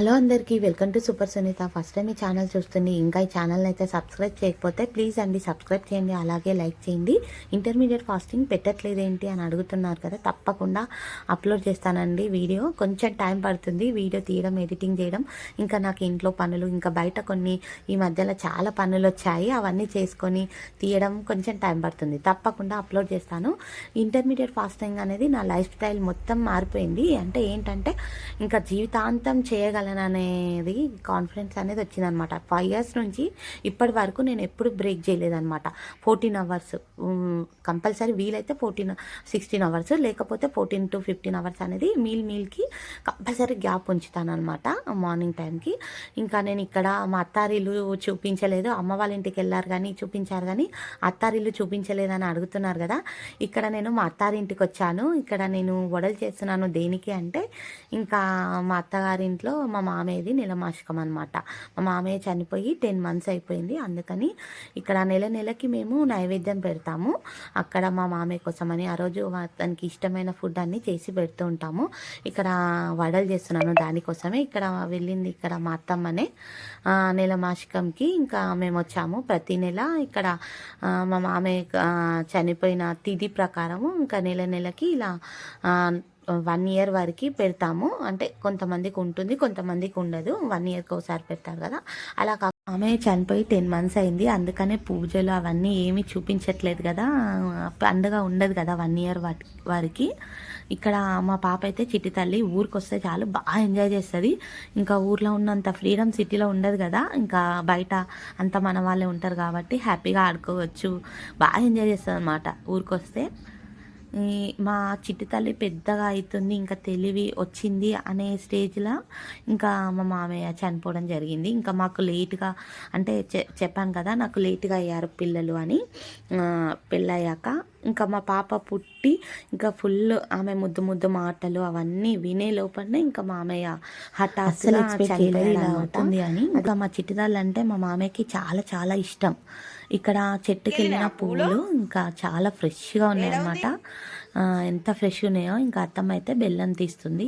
Hello అందరికీ welcome to super Sunitha. First time ఈ channel చూస్తుంది ఇంకా ఈ ఛానల్ని అయితే సబ్స్క్రైబ్ చేయకపోతే ప్లీజ్ అండి సబ్స్క్రైబ్ చేయండి అలాగే లైక్ చేయండి. ఇంటర్మీడియట్ ఫాస్టింగ్ పెట్టట్లేదు ఏంటి అని అడుగుతున్నారు కదా తప్పకుండా అప్లోడ్ చేస్తానండి వీడియో. కొంచెం టైం పడుతుంది వీడియో తీయడం ఎడిటింగ్ చేయడం. ఇంకా నాకు ఇంట్లో పనులు ఇంకా బయట కొన్ని ఈ మధ్యలో చాలా పనులు వచ్చాయి అవన్నీ చేసుకొని తీయడం కొంచెం టైం పడుతుంది. తప్పకుండా అప్లోడ్ చేస్తాను. ఇంటర్మీడియట్ ఫాస్టింగ్ అనేది నా లైఫ్ స్టైల్ మొత్తం మారిపోయింది. అంటే ఏంటంటే ఇంకా జీవితాంతం చేయగలను అనేది కాన్ఫిడెన్స్ అనేది వచ్చిందనమాట. ఫైవ్ ఇయర్స్ నుంచి ఇప్పటి వరకు నేను ఎప్పుడు బ్రేక్ చేయలేదనమాట. ఫోర్టీన్ అవర్స్ కంపల్సరీ వీలైతే ఫోర్టీన్ సిక్స్టీన్ అవర్స్ లేకపోతే ఫోర్టీన్ టు ఫిఫ్టీన్ అవర్స్ అనేది మీల్ మీల్కి కంపల్సరీ గ్యాప్ ఉంచుతాను అనమాట మార్నింగ్ టైంకి ఇంకా నేను ఇక్కడ మా అత్తారీలు చూపించలేదు. అమ్మ వాళ్ళ ఇంటికి వెళ్ళారు కానీ చూపించారు కానీ అత్తారీలు చూపించలేదని అడుగుతున్నారు కదా. ఇక్కడ నేను మా అత్తారింటికి వచ్చాను. ఇక్కడ నేను వడలు చేస్తున్నాను దేనికి అంటే ఇంకా మా అత్తగారింట్లో మా మామయ్యది నెలమాసికం అనమాట మా మామయ్య చనిపోయి టెన్ మంత్స్ అయిపోయింది. అందుకని ఇక్కడ నెల నెలకి మేము నైవేద్యం పెడతాము. అక్కడ మా మామయ్య కోసమని ఆ రోజు అతనికి ఇష్టమైన ఫుడ్ అన్ని చేసి పెడుతూ ఉంటాము. ఇక్కడ వడలు చేస్తున్నాను దానికోసమే ఇక్కడ వెళ్ళింది ఇక్కడ మా అత్తమ్మనే. ఆ, నెల మాసికంకి ఇంకా మేము వచ్చాము. ప్రతి నెల ఇక్కడ మా మామయ్య చనిపోయిన తిథి ప్రకారము ఇంకా నెల నెలకి ఇలా వన్ ఇయర్ వరకు పెడతాము. అంటే కొంతమందికి ఉంటుంది కొంతమందికి ఉండదు. వన్ ఇయర్కి ఒకసారి పెడతారు కదా. అలా కా ఆమె చనిపోయి టెన్ మంత్స్ అయింది. అందుకనే పూజలు అవన్నీ ఏమీ చూపించట్లేదు కదా. పండుగ ఉండదు కదా వన్ ఇయర్ వారికి. ఇక్కడ మా పాప అయితే చిట్టి తల్లి ఊరికి వస్తే చాలు బాగా ఎంజాయ్ చేస్తుంది. ఇంకా ఊర్లో ఉన్నంత ఫ్రీడమ్ సిటీలో ఉండదు కదా. ఇంకా బయట అంత మన వాళ్ళే ఉంటారు కాబట్టి హ్యాపీగా ఆడుకోవచ్చు. బాగా ఎంజాయ్ చేస్తుంది అనమాట ఊరికి వస్తే మా చిట్టి తల్లి పెద్దగా అవుతుంది ఇంకా తెలివి వచ్చింది అనే స్టేజ్లో ఇంకా మా మామయ్య చనిపోవడం జరిగింది. ఇంకా మాకు లేట్గా అంటే చె చెప్పాను కదా నాకు లేట్గా అయ్యారు పిల్లలు అని. పెళ్ళయ్యాక ఇంకా మా పాప పుట్టి ఇంకా ఫుల్ ఆమె ముద్దు ముద్దు మాటలు అవన్నీ వినే లోపలనే ఇంకా మామయ్య హఠాత్తుగా చనిపోయాడు అని. ఇంకా మా చిట్టిదాళ్ళు అంటే మా మామయ్యకి చాలా చాలా ఇష్టం. ఇక్కడ చెట్టుకి వెళ్ళిన పువ్వులు ఇంకా చాలా ఫ్రెష్గా ఉన్నాయి అన్నమాట ఆ, ఎంత ఫ్రెష్ ఉన్నాయో ఇంకా అత్తమ్మ అయితే బెల్లం తీస్తుంది.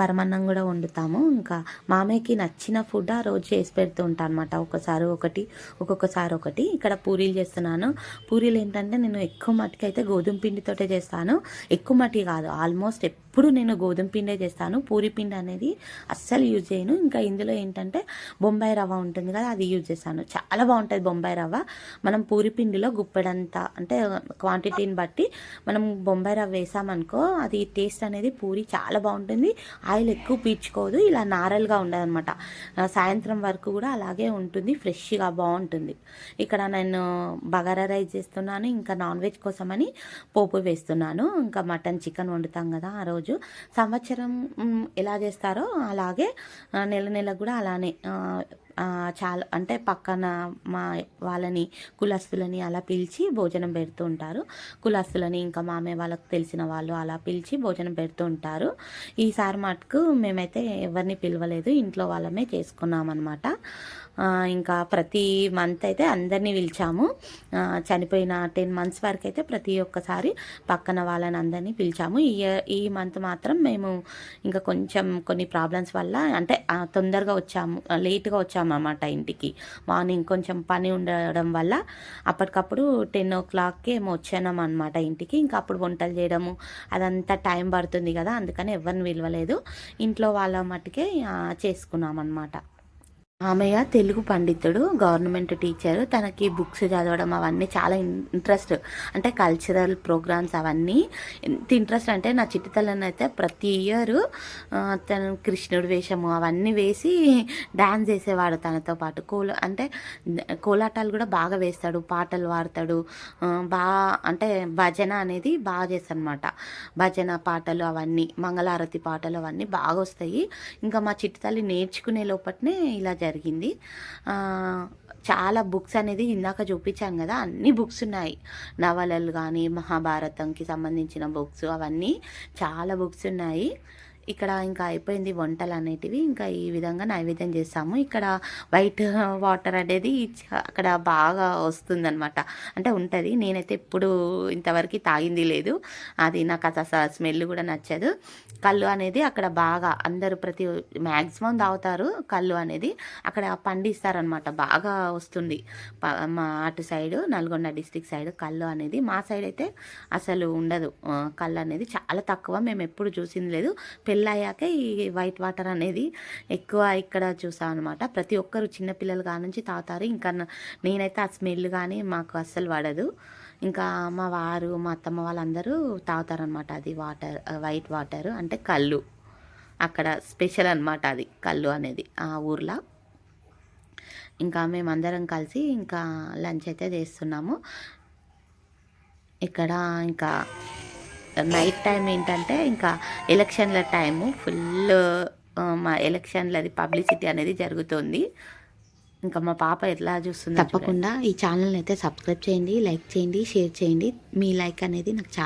పరమాన్నం కూడా వండుతాము. ఇంకా మామయ్యకి నచ్చిన ఫుడ్ ఆ రోజు చేసి పెడుతూ ఉంటాను అనమాట ఒకసారి ఒకటి ఒక్కొక్కసారి ఒకటి. ఇక్కడ పూరీలు చేస్తున్నాను. పూరీలు ఏంటంటే నేను ఎక్కువ మట్టుకు అయితే గోధుమ పిండితోటే చేస్తాను. ఎక్కువ మట్టి కాదు ఆల్మోస్ట్ ఎప్పుడు నేను గోధుమ పిండే చేస్తాను. పూరి పిండి అనేది అస్సలు యూజ్ చేయను. ఇంకా ఇందులో ఏంటంటే బొంబాయి రవ్వ ఉంటుంది కదా అది యూజ్ చేస్తాను. చాలా బాగుంటుంది బొంబాయి రవ్వ. మనం పూరి పిండిలో గుప్పెడంత అంటే క్వాంటిటీని బట్టి మనం బొంబాయి రవ్వ వేసామనుకో అది టేస్ట్ అనేది పూరి చాలా బాగుంటుంది. ఆయిల్ ఎక్కువ పీల్చుకోదు ఇలా నారల్గా ఉండదు అనమాట సాయంత్రం వరకు కూడా అలాగే ఉంటుంది ఫ్రెష్గా బాగుంటుంది. ఇక్కడ నేను బగారా రైస్ చేస్తున్నాను ఇంకా నాన్ వెజ్ కోసమని పోపు వేస్తున్నాను. ఇంకా మటన్ చికెన్ వండుతాం కదా ఆ రోజు. సంవత్సరం ఎలా చేస్తారో అలాగే నెల నెల కూడా అలానే చాలా అంటే పక్కన మా వాళ్ళని కులస్తులని అలా పిలిచి భోజనం పెడుతూ ఉంటారు. కులస్తులని ఇంకా మామే వాళ్ళకి తెలిసిన వాళ్ళు అలా పిలిచి భోజనం పెడుతూ ఉంటారు. ఈసారి మటుకు మేమైతే ఎవరిని పిలవలేదు ఇంట్లో వాళ్ళమే చేసుకున్నాం అనమాట ఇంకా ప్రతి మంత్ అయితే అందరినీ పిలిచాము. చనిపోయిన టెన్ మంత్స్ వరకు అయితే ప్రతి ఒక్కసారి పక్కన వాళ్ళని అందరినీ పిలిచాము. ఈ ఈ మంత్ మాత్రం మేము ఇంకా కొంచెం కొన్ని ప్రాబ్లమ్స్ వల్ల అంటే తొందరగా వచ్చాము లేట్గా వచ్చాము. అన్నమాట ఇంటికి. మార్నింగ్ కొంచెం పని ఉండడం వల్ల అప్పటికప్పుడు టెన్ ఓ క్లాక్కి ఏమో వచ్చాము అనమాట ఇంటికి. ఇంకా అప్పుడు వంటలు చేయడము అదంతా టైం పడుతుంది కదా అందుకని ఎవరిని విలువలేదు ఇంట్లో వాళ్ళ మట్టుకే చేసుకున్నాం అనమాట ఆమెయ తెలుగు పండితుడు గవర్నమెంట్ టీచర్. తనకి బుక్స్ చదవడం అవన్నీ చాలా ఇంట్రెస్ట్. అంటే కల్చరల్ ప్రోగ్రామ్స్ అవన్నీ. ఎంత ఇంట్రెస్ట్ అంటే నా చిట్టితల్లని అయితే ప్రతి ఇయర్ తను కృష్ణుడు వేషము అవన్నీ వేసి డ్యాన్స్ చేసేవాడు తనతో పాటు. కోల అంటే కోలాటాలు కూడా బాగా వేస్తాడు పాటలు పాడతాడు బాగా అంటే భజన అనేది బాగా చేస్తాడు అనమాట భజన పాటలు అవన్నీ మంగళారతి పాటలు అవన్నీ బాగా వస్తాయి. ఇంకా మా చిట్టితల్లి నేర్చుకునే లోపట్నే ఇలా జరిగింది జరిగింది. చాలా బుక్స్ అనేది ఇందాక చూపించాను కదా అన్ని బుక్స్ ఉన్నాయి. నవలలు కానీ మహాభారతంకి సంబంధించిన బుక్స్ అవన్నీ చాలా బుక్స్ ఉన్నాయి. ఇక్కడ ఇంకా అయిపోయింది వంటలు అనేటివి ఇంకా ఈ విధంగా నైవేద్యం చేస్తాము. ఇక్కడ వైట్ వాటర్ అనేది అక్కడ బాగా వస్తుందన్నమాట. అంటే ఉంటుంది. నేనైతే ఎప్పుడు ఇంతవరకు తాగింది లేదు. అది నాకు అసలు స్మెల్ కూడా నచ్చదు. కళ్ళు అనేది అక్కడ బాగా అందరూ ప్రతి మ్యాక్సిమం తాగుతారు. కళ్ళు అనేది అక్కడ పండిస్తారనమాట బాగా వస్తుంది. మా అటు సైడు నల్గొండ డిస్టిక్ సైడ్ కళ్ళు అనేది మా సైడ్ అయితే అసలు ఉండదు. కళ్ళు అనేది చాలా తక్కువ. మేము ఎప్పుడు చూసింది లేదు. పెళ్ళయ్యాక ఈ వైట్ వాటర్ అనేది ఎక్కువ ఇక్కడ చూసాం అనమాట ప్రతి ఒక్కరు చిన్నపిల్లలు కానుంచి తాగుతారు. ఇంకా నేనైతే ఆ స్మెల్ కానీ మాకు అస్సలు పడదు. ఇంకా మా వారు మా అత్తమ్మ వాళ్ళందరూ తాగుతారనమాట అది వాటర్ వైట్ వాటర్. అంటే కళ్ళు. అక్కడ స్పెషల్ అనమాట అది కళ్ళు అనేది ఆ ఊర్లో. ఇంకా మేమందరం కలిసి ఇంకా లంచ్ అయితే చేస్తున్నాము. ఇక్కడ ఇంకా నైట్ టైం ఏంటంటే ఇంకా ఎలక్షన్ల టైము ఫుల్ మా ఎలక్షన్లది పబ్లిసిటీ అనేది జరుగుతుంది. ఇంకా మా పాప ఎట్లా చూస్తుంది తప్పకుండా ఈ ఛానల్ అయితే సబ్స్క్రైబ్ చేయండి లైక్ చేయండి షేర్ చేయండి. మీ లైక్ అనేది నాకు చాలా